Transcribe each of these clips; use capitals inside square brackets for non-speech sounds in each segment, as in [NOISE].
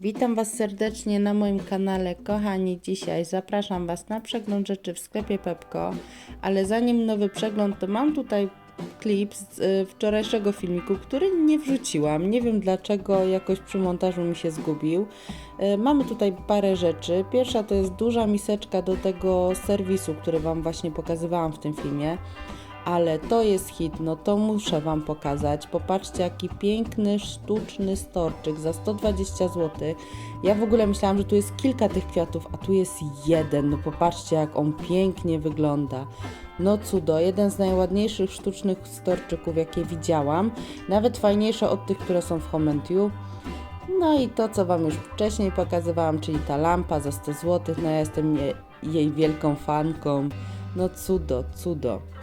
Witam Was serdecznie na moim kanale, kochani. Dzisiaj zapraszam Was na przegląd rzeczy w sklepie Pepko, ale zanim nowy przegląd, to mam tutaj klip z y, wczorajszego filmiku, który nie wrzuciłam. Nie wiem dlaczego, jakoś przy montażu mi się zgubił. Y, mamy tutaj parę rzeczy. Pierwsza to jest duża miseczka do tego serwisu, który Wam właśnie pokazywałam w tym filmie ale to jest hit, no to muszę Wam pokazać. Popatrzcie, jaki piękny, sztuczny storczyk za 120 zł. Ja w ogóle myślałam, że tu jest kilka tych kwiatów, a tu jest jeden. No popatrzcie, jak on pięknie wygląda. No cudo, jeden z najładniejszych sztucznych storczyków, jakie widziałam. Nawet fajniejsze od tych, które są w Homentiu. No i to, co Wam już wcześniej pokazywałam, czyli ta lampa za 100 zł. No ja jestem je, jej wielką fanką. No cudo, cudo.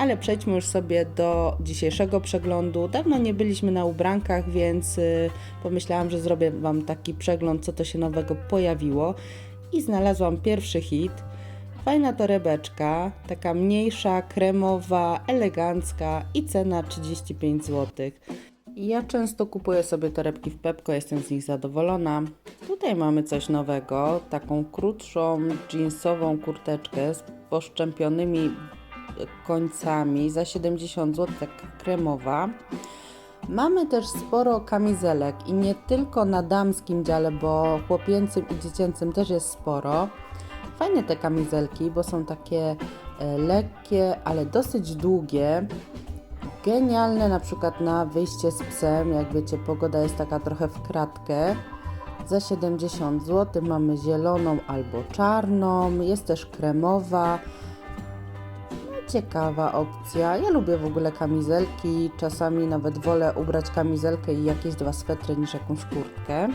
Ale przejdźmy już sobie do dzisiejszego przeglądu. Dawno nie byliśmy na ubrankach, więc y, pomyślałam, że zrobię Wam taki przegląd, co to się nowego pojawiło. I znalazłam pierwszy hit. Fajna torebeczka, taka mniejsza, kremowa, elegancka i cena 35 zł. Ja często kupuję sobie torebki w Pepko, jestem z nich zadowolona. Tutaj mamy coś nowego, taką krótszą jeansową kurteczkę z poszczępionymi końcami za 70 zł, taka kremowa. Mamy też sporo kamizelek i nie tylko na damskim dziale, bo chłopięcym i dziecięcym też jest sporo. Fajne te kamizelki, bo są takie e, lekkie, ale dosyć długie. Genialne na przykład na wyjście z psem, jak wiecie, pogoda jest taka trochę w kratkę. Za 70 zł mamy zieloną albo czarną, jest też kremowa. Ciekawa opcja. Ja lubię w ogóle kamizelki. Czasami nawet wolę ubrać kamizelkę i jakieś dwa swetry niż jakąś kurtkę.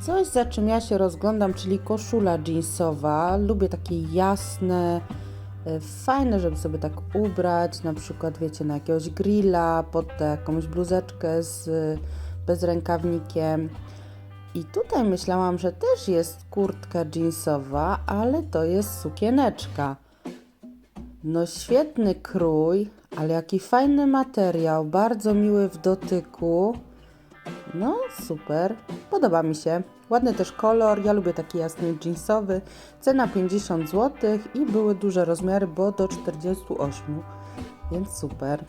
Coś za czym ja się rozglądam, czyli koszula jeansowa. Lubię takie jasne, e, fajne, żeby sobie tak ubrać, na przykład wiecie, na jakiegoś grilla, pod jakąś bluzeczkę z bezrękawnikiem. I tutaj myślałam, że też jest kurtka jeansowa, ale to jest sukieneczka. No świetny krój, ale jaki fajny materiał, bardzo miły w dotyku. No super, podoba mi się. Ładny też kolor, ja lubię taki jasny jeansowy. Cena 50 zł i były duże rozmiary, bo do 48, więc super.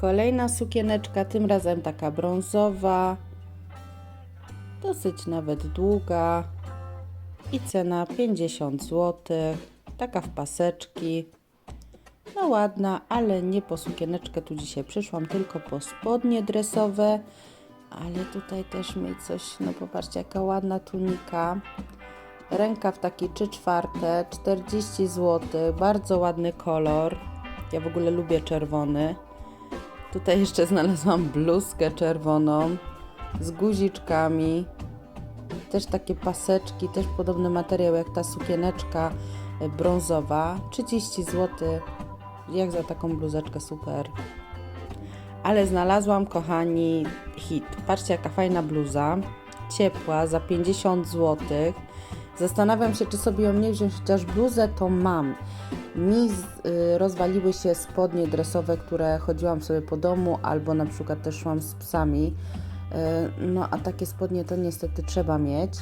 Kolejna sukieneczka, tym razem taka brązowa, dosyć nawet długa i cena 50 zł, taka w paseczki. No ładna, ale nie po sukieneczkę tu dzisiaj przyszłam, tylko po spodnie dresowe. Ale tutaj też mieć coś, no popatrzcie jaka ładna tunika. Rękaw taki 3 czwarte, 40 zł, bardzo ładny kolor. Ja w ogóle lubię czerwony. Tutaj jeszcze znalazłam bluzkę czerwoną z guziczkami. Też takie paseczki, też podobny materiał jak ta sukieneczka e, brązowa. 30 zł. Jak za taką bluzeczkę super. Ale znalazłam, kochani, hit. Patrzcie, jaka fajna bluza. Ciepła, za 50 zł. Zastanawiam się, czy sobie ją nie wziąć, chociaż bluzę to mam. Mi z, y, rozwaliły się spodnie dresowe, które chodziłam sobie po domu, albo na przykład też szłam z psami. Y, no a takie spodnie to niestety trzeba mieć.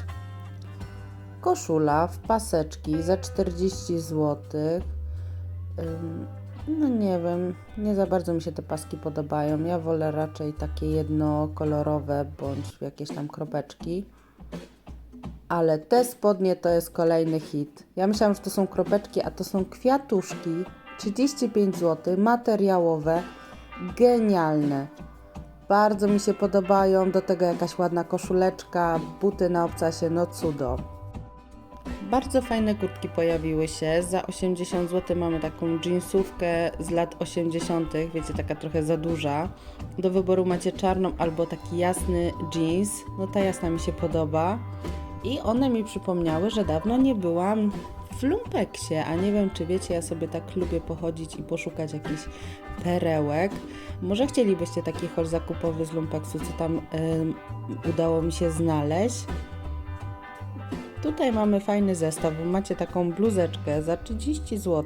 Koszula w paseczki za 40 zł. No nie wiem, nie za bardzo mi się te paski podobają. Ja wolę raczej takie jednokolorowe bądź jakieś tam kropeczki. Ale te spodnie to jest kolejny hit. Ja myślałam, że to są kropeczki, a to są kwiatuszki. 35 zł, materiałowe, genialne. Bardzo mi się podobają, do tego jakaś ładna koszuleczka, buty na obcasie, no cudo. Bardzo fajne kurtki pojawiły się. Za 80 zł mamy taką jeansówkę z lat 80., wiecie, taka trochę za duża. Do wyboru macie czarną albo taki jasny jeans. No ta jasna mi się podoba. I one mi przypomniały, że dawno nie byłam w lumpeksie, a nie wiem, czy wiecie, ja sobie tak lubię pochodzić i poszukać jakichś perełek. Może chcielibyście taki hol zakupowy z lumpeksu, co tam udało mi się znaleźć. Tutaj mamy fajny zestaw, bo macie taką bluzeczkę za 30 zł.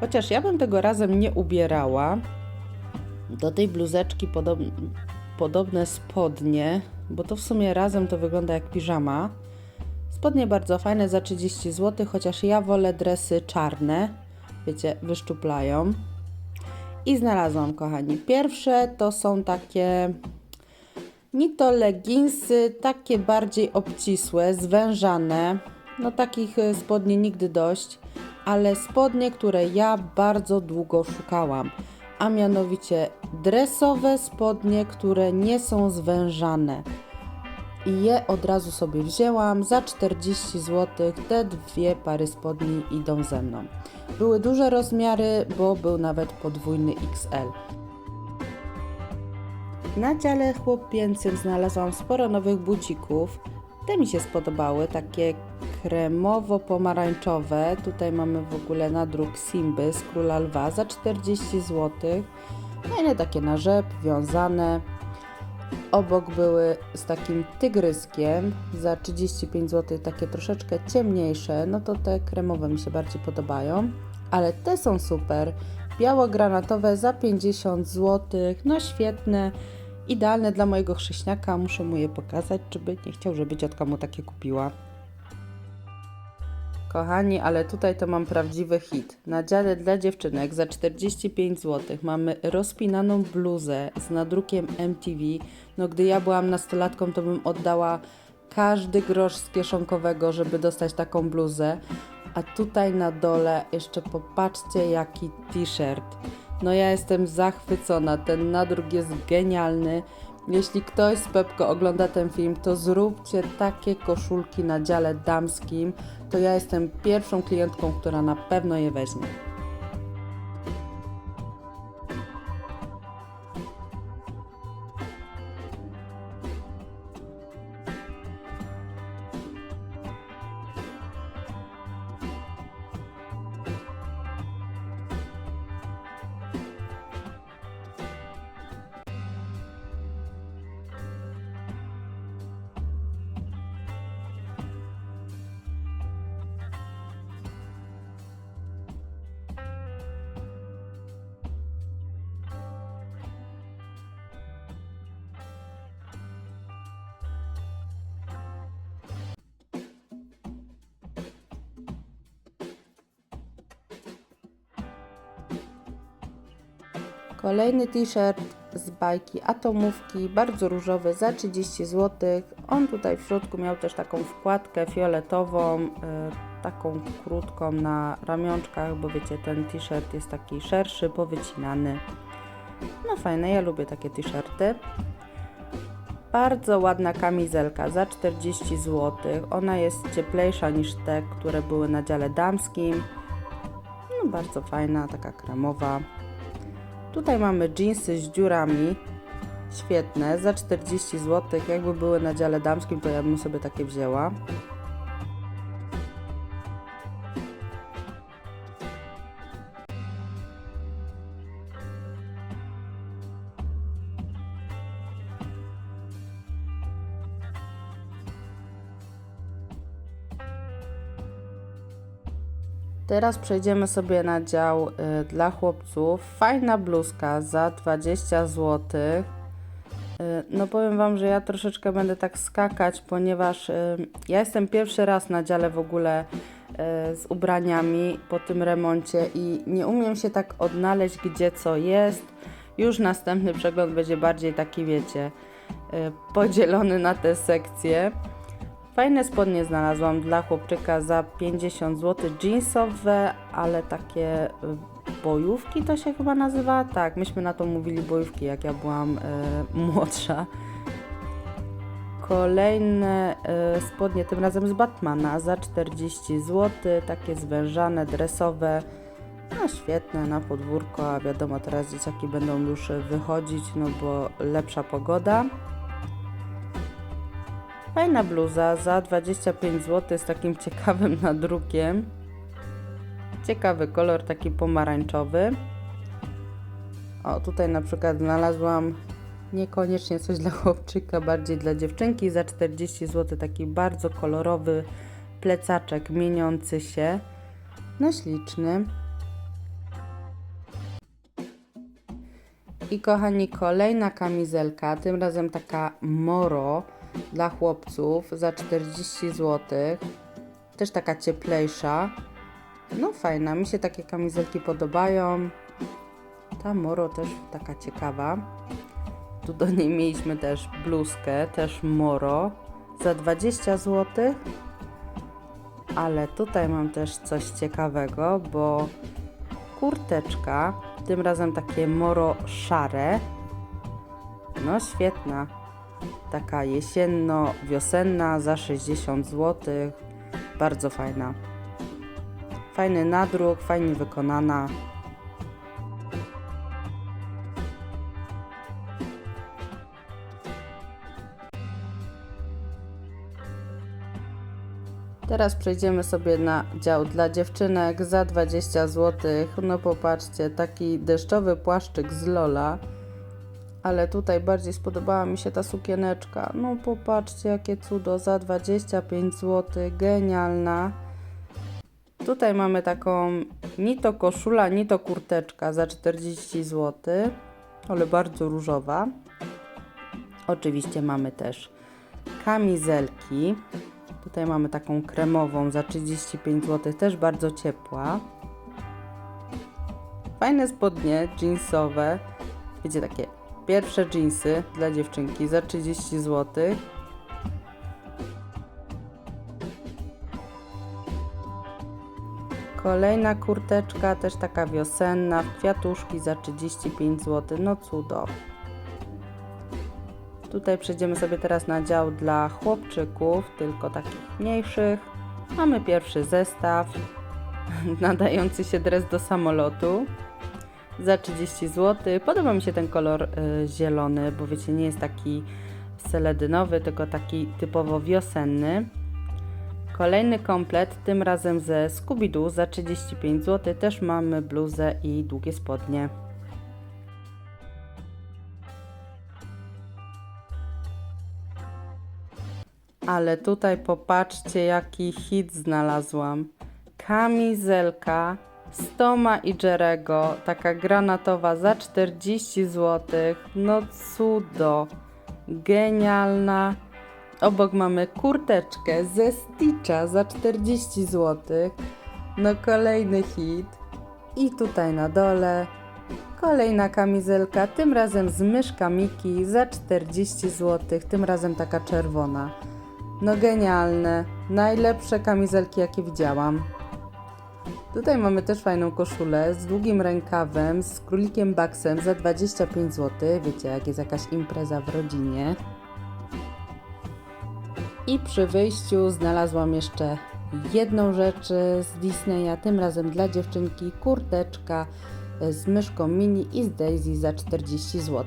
Chociaż ja bym tego razem nie ubierała. Do tej bluzeczki podob podobne spodnie, bo to w sumie razem to wygląda jak piżama. Spodnie bardzo fajne za 30 zł, chociaż ja wolę dresy czarne. Wiecie, wyszczuplają. I znalazłam, kochani. Pierwsze to są takie ni to leginsy, takie bardziej obcisłe, zwężane. No takich y, spodni nigdy dość, ale spodnie, które ja bardzo długo szukałam. A mianowicie dresowe spodnie, które nie są zwężane. I je od razu sobie wzięłam za 40 zł. Te dwie pary spodni idą ze mną. Były duże rozmiary, bo był nawet podwójny XL. Na dziale chłopięcym znalazłam sporo nowych bucików. Te mi się spodobały, takie kremowo-pomarańczowe. Tutaj mamy w ogóle nadruk Simby z Króla Lwa za 40 zł. Fajne takie na rzep, wiązane. Obok były z takim tygryskiem za 35 zł, takie troszeczkę ciemniejsze. No to te kremowe mi się bardziej podobają, ale te są super. Biało-granatowe za 50 zł, no świetne. Idealne dla mojego chrześniaka, muszę mu je pokazać, żeby nie chciał, żeby ciotka mu takie kupiła. Kochani, ale tutaj to mam prawdziwy hit. Na dziale dla dziewczynek za 45 zł mamy rozpinaną bluzę z nadrukiem MTV. No gdy ja byłam nastolatką, to bym oddała każdy grosz z kieszonkowego, żeby dostać taką bluzę. A tutaj na dole jeszcze popatrzcie jaki t-shirt. No ja jestem zachwycona, ten nadruk jest genialny. Jeśli ktoś z Pepko ogląda ten film, to zróbcie takie koszulki na dziale damskim. To ja jestem pierwszą klientką, która na pewno je weźmie. Kolejny t-shirt z bajki Atomówki, bardzo różowy, za 30 zł. On tutaj w środku miał też taką wkładkę fioletową, y, taką krótką na ramionczkach, bo wiecie, ten t-shirt jest taki szerszy, powycinany. No fajne, ja lubię takie t-shirty. Bardzo ładna kamizelka za 40 zł. Ona jest cieplejsza niż te, które były na dziale damskim. No bardzo fajna, taka kremowa. Tutaj mamy jeansy z dziurami. Świetne, za 40 zł. Jakby były na dziale damskim, to ja bym sobie takie wzięła. Teraz przejdziemy sobie na dział y, dla chłopców. Fajna bluzka za 20 zł. Y, no powiem Wam, że ja troszeczkę będę tak skakać, ponieważ y, ja jestem pierwszy raz na dziale w ogóle y, z ubraniami po tym remoncie i nie umiem się tak odnaleźć, gdzie co jest. Już następny przegląd będzie bardziej taki, wiecie, y, podzielony na te sekcje. Fajne spodnie znalazłam dla chłopczyka za 50 zł, jeansowe, ale takie y, bojówki to się chyba nazywa. Tak, myśmy na to mówili bojówki, jak ja byłam e, [LAUGHS] młodsza. Kolejne e, spodnie, tym razem z Batmana za 40 zł, takie zwężane, dresowe. No świetne na podwórko, a wiadomo teraz dzieciaki będą już wychodzić, no bo lepsza pogoda. Fajna bluza za 25 zł z takim ciekawym nadrukiem. Ciekawy kolor, taki pomarańczowy. O, tutaj na przykład znalazłam niekoniecznie coś dla chłopczyka, bardziej dla dziewczynki. Za 40 zł taki bardzo kolorowy plecaczek mieniący się. No śliczny. I kochani, kolejna kamizelka, tym razem taka Moro dla chłopców za 40 zł. Też taka cieplejsza. No fajna, mi się takie kamizelki podobają. Ta Moro też taka ciekawa. Tu do niej mieliśmy też bluzkę, też Moro za 20 zł. Ale tutaj mam też coś ciekawego, bo kurteczka, tym razem takie Moro szare. No świetna. Taka jesienno-wiosenna za 60 zł. Bardzo fajna. Fajny nadruk, fajnie wykonana. Teraz przejdziemy sobie na dział dla dziewczynek za 20 zł. No popatrzcie, taki deszczowy płaszczyk z Lola. Ale tutaj bardziej spodobała mi się ta sukieneczka. No popatrzcie, jakie cudo, za 25 zł. Genialna. Tutaj mamy taką ni to koszula, ni to kurteczka za 40 zł. Ale bardzo różowa. Oczywiście mamy też kamizelki. Tutaj mamy taką kremową za 35 zł, też bardzo ciepła. Fajne spodnie jeansowe. Wiecie, takie pierwsze jeansy dla dziewczynki za 30 zł. Kolejna kurteczka, też taka wiosenna, w kwiatuszki za 35 zł. No cudo. Tutaj przejdziemy sobie teraz na dział dla chłopczyków, tylko takich mniejszych. Mamy pierwszy zestaw, [LAUGHS] nadający się dres do samolotu za 30 zł. Podoba mi się ten kolor y, zielony, bo wiecie, nie jest taki seledynowy, tylko taki typowo wiosenny. Kolejny komplet, tym razem ze Scooby-Doo za 35 zł. Też mamy bluzę i długie spodnie. Ale tutaj popatrzcie, jaki hit znalazłam. Kamizelka z Toma i Jerego, taka granatowa za 40 zł. No cudo, genialna. Obok mamy kurteczkę ze Stitcha za 40 zł. No kolejny hit. I tutaj na dole kolejna kamizelka, tym razem z myszka Miki za 40 zł, tym razem taka czerwona. No genialne. Najlepsze kamizelki, jakie widziałam. Tutaj mamy też fajną koszulę z długim rękawem, z królikiem baksem za 25 zł. Wiecie, jak jest jakaś impreza w rodzinie. I przy wyjściu znalazłam jeszcze jedną rzecz z Disneya, tym razem dla dziewczynki, kurteczka z myszką mini i z Daisy za 40 zł.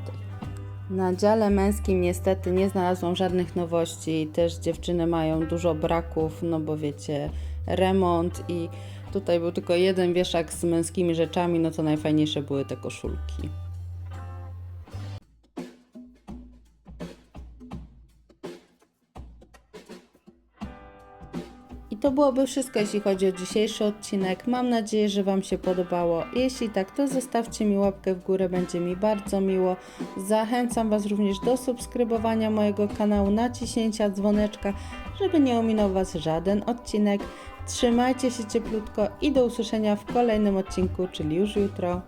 Na dziale męskim niestety nie znalazłam żadnych nowości. Też dziewczyny mają dużo braków, no bo wiecie, remont i tutaj był tylko jeden wieszak z męskimi rzeczami, no to najfajniejsze były te koszulki. I to byłoby wszystko, jeśli chodzi o dzisiejszy odcinek. Mam nadzieję, że Wam się podobało. Jeśli tak, to zostawcie mi łapkę w górę, będzie mi bardzo miło. Zachęcam Was również do subskrybowania mojego kanału, naciśnięcia dzwoneczka, żeby nie ominął Was żaden odcinek. Trzymajcie się cieplutko i do usłyszenia w kolejnym odcinku, czyli już jutro.